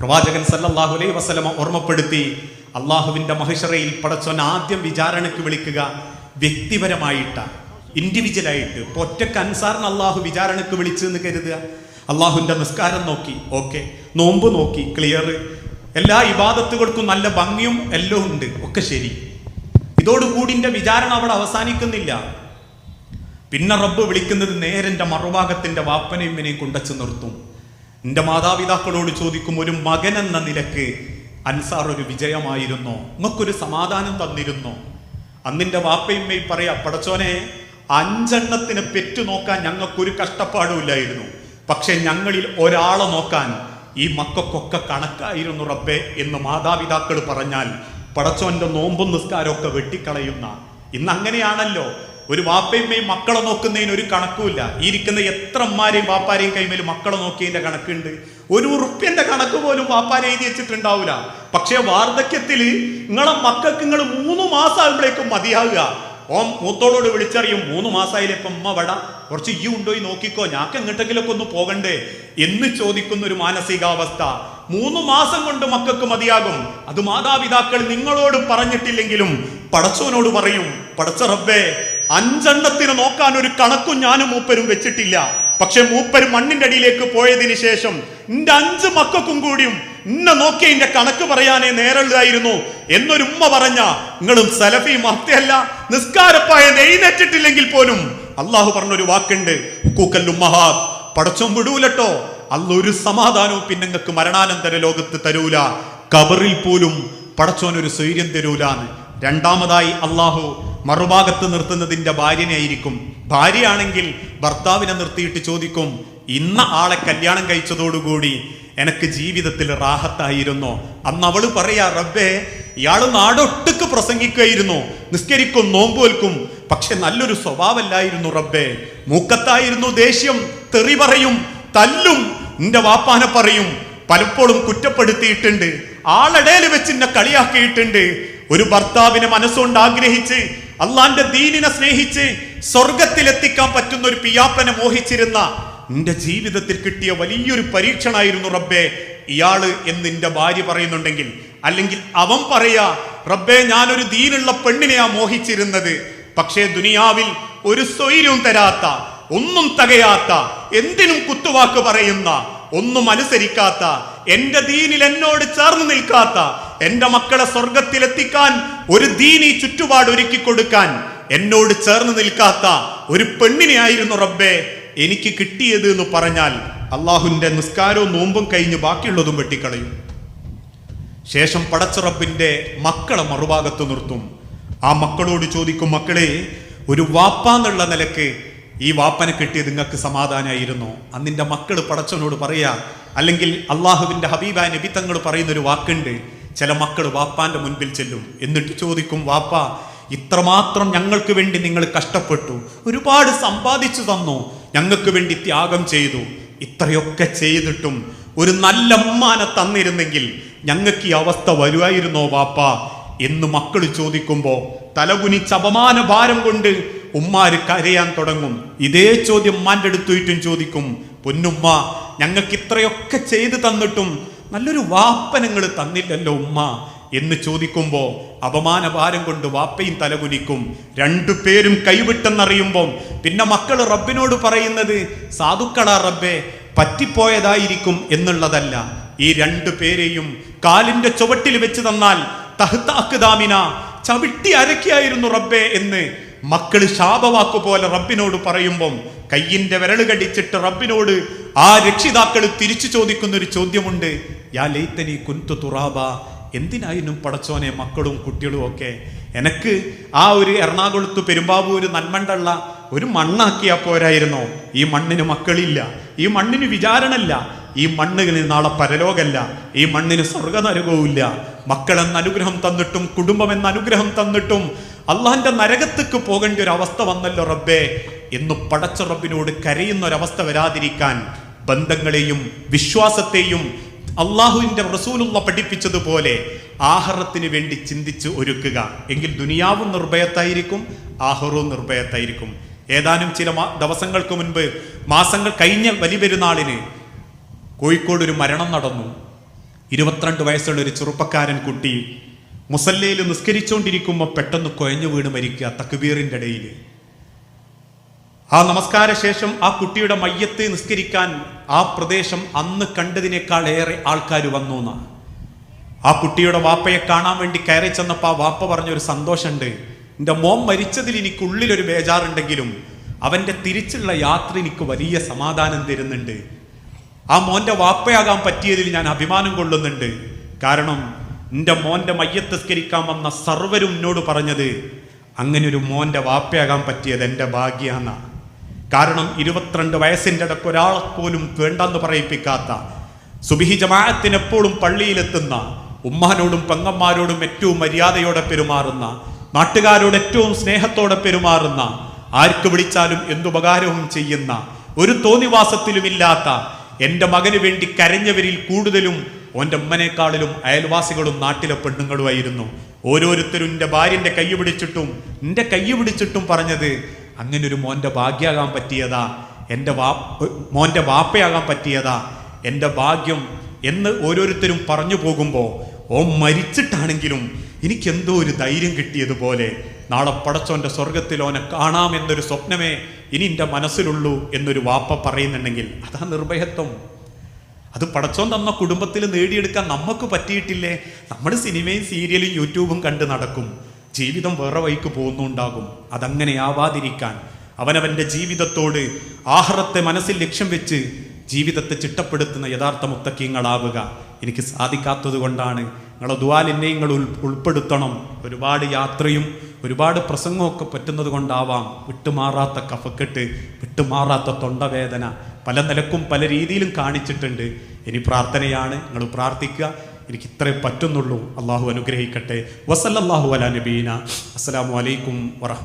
പ്രവാചകൻ സല്ലല്ലാഹു അലൈഹി വസല്ലമ ഓർമ്മപ്പെടുത്തി അള്ളാഹുവിന്റെ മഹിഷറയിൽ പടച്ചോൻ ആദ്യം വിചാരണയ്ക്ക് വിളിക്കുക വ്യക്തിപരമായിട്ട ഇൻഡിവിജ്വലായിട്ട് ഇപ്പോൾ ഒറ്റയ്ക്ക് അൻസാറിന് അള്ളാഹു വിചാരണയ്ക്ക് വിളിച്ചു എന്ന് കരുതുക. അള്ളാഹുവിന്റെ നിസ്കാരം നോക്കി ഓക്കെ. നോമ്പ് നോക്കി ക്ലിയർ എല്ലാ ഇബാദത്തുകൾക്കും നല്ല ഭംഗിയും എല്ലാം ഉണ്ട്. ഒക്കെ ശരി. ഇതോടുകൂടിന്റെ വിചാരണ അവിടെ അവസാനിക്കുന്നില്ല. പിന്നെ റബ്ബ് വിളിക്കുന്നത് നേരെന്റെ മറുഭാഗത്തിന്റെ വാപ്പനെയും ഇവനെയും കൊണ്ടച്ചു നിർത്തും. എന്റെ മാതാപിതാക്കളോട് ചോദിക്കും ഒരു മകൻ എന്ന നിലയ്ക്ക് അൻസാർ ഒരു വിജയമായിരുന്നോ. നമുക്കൊരു സമാധാനം തന്നിരുന്നോ. അന്നിന്റെ വാപ്പയമ്മയും പറയാ പടച്ചോനെ അഞ്ചെണ്ണത്തിന് പെറ്റു നോക്കാൻ ഞങ്ങൾക്കൊരു കഷ്ടപ്പാടും ഇല്ലായിരുന്നു. പക്ഷെ ഞങ്ങളിൽ ഒരാളെ നോക്കാൻ ഈ മക്കൾക്കൊക്കെ കണക്കായിരുന്നു റബ്ബെ എന്ന് മാതാപിതാക്കൾ പറഞ്ഞാൽ പടച്ചോന്റെ നോമ്പും നിസ്കാരമൊക്കെ വെട്ടിക്കളയുന്ന. ഇന്ന് അങ്ങനെയാണല്ലോ. ഒരു വാപ്പയമ്മയും മക്കളെ നോക്കുന്നതിന് ഒരു കണക്കുമില്ല. ഈ ഇരിക്കുന്ന എത്ര അമ്മാരെയും വാപ്പാരെയും കൈമേൽ മക്കളെ നോക്കിയതിന്റെ കണക്കുണ്ട്. ഒരു ഉറുപ്പ്യന്റെ കണക്ക് പോലും വാപ്പാരെ എഴുതി വെച്ചിട്ടുണ്ടാവില്ല പക്ഷേ വാർദ്ധക്യത്തിൽ നിങ്ങളെ മക്കൾക്ക് നിങ്ങൾ മൂന്ന് മാസം ആകുമ്പോഴേക്കും മതിയാവുക. ഓം മൂത്തോളോട് വിളിച്ചറിയും മൂന്ന് മാസമായില്ലേ ഇപ്പം ഉമ്മ വട? കുറച്ച് ഈ ഉണ്ടോയി നോക്കിക്കോ. ഞാക്ക് എങ്ങോട്ടെങ്കിലൊക്കെ ഒന്ന് പോകണ്ടേ? എന്ന് ചോദിക്കുന്ന ഒരു മാനസികാവസ്ഥ. മൂന്ന് മാസം കൊണ്ട് മക്കൾക്ക് മതിയാകും. അത് മാതാപിതാക്കൾ നിങ്ങളോട് പറഞ്ഞിട്ടില്ലെങ്കിലും പടച്ചവനോട് പറയും പടച്ച റബ്ബേ അഞ്ചെണ്ണത്തിന് നോക്കാൻ ഒരു കണക്കും ഞാനും മൂപ്പരും വെച്ചിട്ടില്ല. പക്ഷെ മൂപ്പര് മണ്ണിന്റെ അടിയിലേക്ക് പോയതിന് ശേഷം എന്റെ അഞ്ച് മക്കൾക്കും കൂടിയും ഇന്ന നോക്കിയ എന്റെ കണക്ക് പറയാനേ നേരള്ളായിരുന്നു. എന്നൊരു ഉമ്മ പറഞ്ഞ നിങ്ങളും സലഫി മഹത്തയല്ല നിസ്കാരപ്പായ നെയ്നറ്റിട്ടില്ലെങ്കിൽ പോലും. അള്ളാഹു പറഞ്ഞൊരു വാക്കുണ്ട് കൂക്കല്ലുമ്മഹാ പടച്ചോൻ വിടൂലട്ടോ. അല്ല ഒരു സമാധാനവും പിന്നെ നിങ്ങൾക്ക് മരണാനന്തര ലോകത്ത് തരൂല. കബറിൽ പോലും പടച്ചോനൊരു സ്വൈര്യം തരൂലാന്ന്. രണ്ടാമതായി അള്ളാഹു മറുഭാഗത്ത് നിർത്തുന്നതിന്റെ ഭാര്യനെയായിരിക്കും. ഭാര്യയാണെങ്കിൽ ഭർത്താവിനെ നിർത്തിയിട്ട് ചോദിക്കും ഇന്ന ആളെ കല്യാണം കഴിച്ചതോടുകൂടി എനിക്ക് ജീവിതത്തിൽ റാഹത്തായിരുന്നു? അന്ന് അവൾ പറയാ റബ്ബേ ഇയാൾ നാടൊട്ടുക്ക് പ്രസംഗിക്കുകയായിരുന്നു. നിസ്കരിക്കും നോമ്പോൽക്കും പക്ഷെ നല്ലൊരു സ്വഭാവമല്ലായിരുന്നു റബ്ബേ. മൂക്കത്തായിരുന്നു ദേഷ്യം തെറി പറയും തല്ലും. നിന്റെ വാപ്പാനെ പറയും പലപ്പോഴും കുറ്റപ്പെടുത്തിയിട്ടുണ്ട്. ആളടയിൽ വെച്ച് എന്നെ കളിയാക്കിയിട്ടുണ്ട്. ഒരു ഭർത്താവിനെ മനസ്സുകൊണ്ട് ആഗ്രഹിച്ച് അള്ളാന്റെ ദീനിനെ സ്നേഹിച്ച് സ്വർഗത്തിലെത്തിക്കാൻ പറ്റുന്ന ഒരു പിയാപ്പനെ മോഹിച്ചിരുന്ന നിന്റെ ജീവിതത്തിൽ കിട്ടിയ വലിയൊരു പരീക്ഷണായിരുന്നു റബ്ബേ ഇയാൾ എന്ന് നിന്റെ ഭാര്യ പറയുന്നുണ്ടെങ്കിൽ. അല്ലെങ്കിൽ അവൻ പറയാ റബ്ബേ ഞാനൊരു ദീനുള്ള പെണ്ണിനെയാ മോഹിച്ചിരുന്നത്. പക്ഷേ ദുനിയാവിൽ ഒരു സ്വൈര്യവും തരാത്ത ഒന്നും തകയാത്ത എന്തിനും കുത്തുവാക്ക് പറയുന്ന ഒന്നും അനുസരിക്കാത്ത എന്റെ ദീനിൽ എന്നോട് ചേർന്ന് നിൽക്കാത്ത എന്റെ മക്കളെ സ്വർഗത്തിലെത്തിക്കാൻ ഒരു ദീനി ചുറ്റുപാട് ഒരുക്കി കൊടുക്കാൻ എന്നോട് ചേർന്ന് നിൽക്കാത്ത ഒരു പെണ്ണിനെ ആയിരുന്നു റബ്ബേ എനിക്ക് കിട്ടിയത് എന്ന് പറഞ്ഞാൽ അള്ളാഹുവിന്റെ നിസ്കാരവും നോമ്പും കഴിഞ്ഞ് ബാക്കിയുള്ളതും വെട്ടിക്കളയും. ശേഷം പടച്ചുറപ്പിന്റെ മക്കളെ മറുഭാഗത്ത് നിർത്തും. ആ മക്കളോട് ചോദിക്കും മക്കളെ ഒരു വാപ്പാന്നുള്ള നിലയ്ക്ക് ഈ വാപ്പനെ കിട്ടിയത് നിങ്ങൾക്ക് സമാധാനമായിരുന്നു അന്നിന്റെ മക്കൾ പടച്ചവനോട് പറയുക അല്ലെങ്കിൽ അള്ളാഹുവിന്റെ ഹബീബ നബി തങ്ങൾ പറയുന്നൊരു വാക്കുണ്ട് ചില മക്കൾ വാപ്പാന്റെ മുൻപിൽ ചെല്ലും. എന്നിട്ട് ചോദിക്കും വാപ്പ ഇത്രമാത്രം ഞങ്ങൾക്ക് വേണ്ടി നിങ്ങൾ കഷ്ടപ്പെട്ടു. ഒരുപാട് സമ്പാദിച്ചു തന്നു. ഞങ്ങൾക്ക് വേണ്ടി ത്യാഗം ചെയ്തു. ഇത്രയൊക്കെ ചെയ്തിട്ടും ഒരു നല്ല ഉമ്മാനെ തന്നിരുന്നെങ്കിൽ ഞങ്ങൾക്ക് ഈ അവസ്ഥ വരുമായിരുന്നോ വാപ്പ? എന്ന് മക്കൾ ചോദിക്കുമ്പോൾ തലകുനിച്ച് അപമാന ഭാരം കൊണ്ട് ഉമ്മാര് കരയാൻ തുടങ്ങും. ഇതേ ചോദ്യം ഉമ്മാന്റെ അടുത്തുയിട്ടും ചോദിക്കും പൊന്നുമ്മ ഞങ്ങൾക്ക് ഇത്രയൊക്കെ ചെയ്തു തന്നിട്ടും നല്ലൊരു വാപ്പ നിങ്ങൾ തന്നില്ലല്ലോ ഉമ്മ എന്ന് ചോദിക്കുമ്പോൾ അപമാനഭാരം കൊണ്ട് വാപ്പയും തലകുനിക്കും. രണ്ടു പേരും കൈവിട്ടെന്നറിയുമ്പം പിന്നെ മക്കൾ റബ്ബിനോട് പറയുന്നത് സാധുക്കളാ റബ്ബെ പറ്റിപ്പോയതായിരിക്കും എന്നുള്ളതല്ല. ഈ രണ്ടു പേരെയും കാലിന്റെ ചുവട്ടിൽ വെച്ച് തന്നാൽ തഹ്താക്കുദാമിന ചവിട്ടി അരക്കിയായിരുന്നു റബ്ബെ എന്ന് മക്കൾ ശാപവാക്കു പോലെ റബ്ബിനോട് പറയുമ്പം കയ്യിന്റെ വിരൽ കടിച്ചിട്ട് റബ്ബിനോട് ആ രക്ഷിതാക്കൾ തിരിച്ചു ചോദിക്കുന്ന ഒരു ചോദ്യമുണ്ട്. യാ ലൈത്തനി കുന്തു തുറാബ എന്തിനായിരുന്നു പടച്ചോനെ മക്കളും കുട്ടികളും ഒക്കെ? എനക്ക് ആ ഒരു എറണാകുളത്ത് പെരുമ്പാവൂര് നന്മണ്ടള്ള ഒരു മണ്ണാക്കിയാ പോരായിരുന്നോ? ഈ മണ്ണിന് മക്കളില്ല ഈ മണ്ണിന് വിചാരണല്ല ഈ മണ്ണിന് നാളെ പരലോകല്ല ഈ മണ്ണിന് സ്വർഗനരകവുമില്ല. മക്കളെന്ന അനുഗ്രഹം തന്നിട്ടും കുടുംബം എന്ന അനുഗ്രഹം തന്നിട്ടും അള്ളാഹിന്റെ നരകത്തേക്ക് പോകേണ്ട ഒരു അവസ്ഥ വന്നല്ലോ റബ്ബേ. എന്ന് കരയുന്ന ഒരവസ്ഥ വരാതിരിക്കാൻ ബന്ധങ്ങളെയും വിശ്വാസത്തെയും അള്ളാഹുവിന്റെ റസൂലുള്ള പഠിപ്പിച്ചതുപോലെ ആഹാരത്തിന് വേണ്ടി ചിന്തിച്ച് ഒരുക്കുക. എങ്കിൽ ദുനിയാവും നിർഭയത്തായിരിക്കും ആഹാരവും നിർഭയത്തായിരിക്കും. ഏതാനും ചില ദിവസങ്ങൾക്ക് മുൻപ് മാസങ്ങൾ കഴിഞ്ഞ വലിയ പെരുന്നാളിന് കോഴിക്കോട് ഒരു മരണം നടന്നു. ഇരുപത്തിരണ്ട് വയസ്സുള്ള ഒരു ചെറുപ്പക്കാരൻ കുട്ടി മുസല്ലയിൽ നിസ്കരിച്ചുകൊണ്ടിരിക്കുമ്പോൾ പെട്ടെന്ന് കുഴഞ്ഞു വീണ് മരിക്കുക തക്ബീറിന്റെ ഇടയിൽ ആ നമസ്കാര ശേഷം ആ കുട്ടിയുടെ മയ്യത്ത് നിസ്കരിക്കാൻ ആ പ്രദേശം അന്ന് കണ്ടതിനേക്കാൾ ഏറെ ആൾക്കാർ വന്നു എന്നാ. ആ കുട്ടിയുടെ വാപ്പയെ കാണാൻ വേണ്ടി കയറി ചെന്നപ്പോൾ ആ വാപ്പ പറഞ്ഞൊരു സന്തോഷമുണ്ട് എന്റെ മോം മരിച്ചതിൽ എനിക്കുള്ളിലൊരു ബേജാറുണ്ടെങ്കിലും അവന്റെ തിരിച്ചുള്ള യാത്ര എനിക്ക് വലിയ സമാധാനം തരുന്നുണ്ട്. ആ മോന്റെ വാപ്പയാകാൻ പറ്റിയതിൽ ഞാൻ അഭിമാനം കൊള്ളുന്നുണ്ട്. കാരണം എന്റെ മോന്റെ മയ്യത്തസ്കരിക്കാൻ വന്ന സർവരും എന്നോട് പറഞ്ഞത് അങ്ങനെ ഒരു മോന്റെ വാപ്പയാകാൻ പറ്റിയത് എന്റെ ഭാഗ്യാന്ന. കാരണം ഇരുപത്തിരണ്ട് വയസ്സിന്റെ ഇടയ്ക്ക് ഒരാളെ പോലും വേണ്ടെന്ന് പറയിപ്പിക്കാത്ത സുബിഹി ജമാഅത്തിന് എപ്പോഴും പള്ളിയിലെത്തുന്ന ഉമ്മാനോടും പെങ്ങന്മാരോടും ഏറ്റവും മര്യാദയോടെ പെരുമാറുന്ന നാട്ടുകാരോട് ഏറ്റവും സ്നേഹത്തോടെ പെരുമാറുന്ന ആർക്ക് വിളിച്ചാലും എന്തുപകാരവും ചെയ്യുന്ന ഒരു തോന്നിവാസത്തിലുമില്ലാത്ത എന്റെ മകന് വേണ്ടി കരഞ്ഞവരിൽ കൂടുതലും ഓന്റെ ഉമ്മനേക്കാളിലും അയൽവാസികളും നാട്ടിലെ പെണ്ണുങ്ങളുമായിരുന്നു. ഓരോരുത്തരും എന്റെ ഭാര്യന്റെ കൈ പിടിച്ചിട്ടും എന്റെ കൈ പിടിച്ചിട്ടും പറഞ്ഞത് അങ്ങനെ ഒരു മോന്റെ ഭാഗ്യമാകാൻ പറ്റിയതാ എന്റെ വാ മോന്റെ വാപ്പയാകാൻ പറ്റിയതാ എന്റെ ഭാഗ്യം എന്ന് ഓരോരുത്തരും പറഞ്ഞു പോകുമ്പോൾ ഓ മരിച്ചിട്ടാണെങ്കിലും എനിക്കെന്തോ ഒരു ധൈര്യം കിട്ടിയതുപോലെ നാളെ പടച്ചോന്റെ സ്വർഗത്തിൽ ഓനെ കാണാമെന്നൊരു സ്വപ്നമേ ഇനി എന്റെ മനസ്സിലുള്ളൂ എന്നൊരു വാപ്പ പറയുന്നുണ്ടെങ്കിൽ അതാ നിർഭയത്വം. അത് പടച്ചോൻ തന്ന കുടുംബത്തിൽ നേടിയെടുക്കാൻ നമുക്ക് പറ്റിയിട്ടില്ലേ? നമ്മുടെ സിനിമയും സീരിയലും യൂട്യൂബും കണ്ട് നടക്കും. ജീവിതം വേറെ വഴിക്ക് പോകുന്നുണ്ടാകും. അതങ്ങനെ ആവാതിരിക്കാൻ അവനവന്റെ ജീവിതത്തോട് ആഹാരത്തെ മനസ്സിൽ ലക്ഷ്യം വെച്ച് ജീവിതത്തെ ചിട്ടപ്പെടുത്തുന്ന യഥാർത്ഥ മുത്തക്കിങ്ങളാവുക. എനിക്ക് സാധിക്കാത്തത് കൊണ്ടാണ് നിങ്ങളെ ദുവാലിനെ നിങ്ങൾ ഉൾ ഉൾപ്പെടുത്തണം. ഒരുപാട് യാത്രയും ഒരുപാട് പ്രസംഗമൊക്കെ പറ്റുന്നത് കൊണ്ടാവാം. വിട്ടുമാറാത്ത കഫക്കെട്ട് വിട്ടുമാറാത്ത തൊണ്ടവേദന പല നിലക്കും പല രീതിയിലും കാണിച്ചിട്ടുണ്ട്. ഇനി പ്രാർത്ഥനയാണ്. നിങ്ങൾ പ്രാർത്ഥിക്കുക. എനിക്ക് ഇത്രേ പറ്റുന്നുള്ളൂ. അള്ളാഹു അനുഗ്രഹിക്കട്ടെ. വസല്ലാഹു അല നബീന. അസ്സലാമു അലൈക്കും വറഹ്മ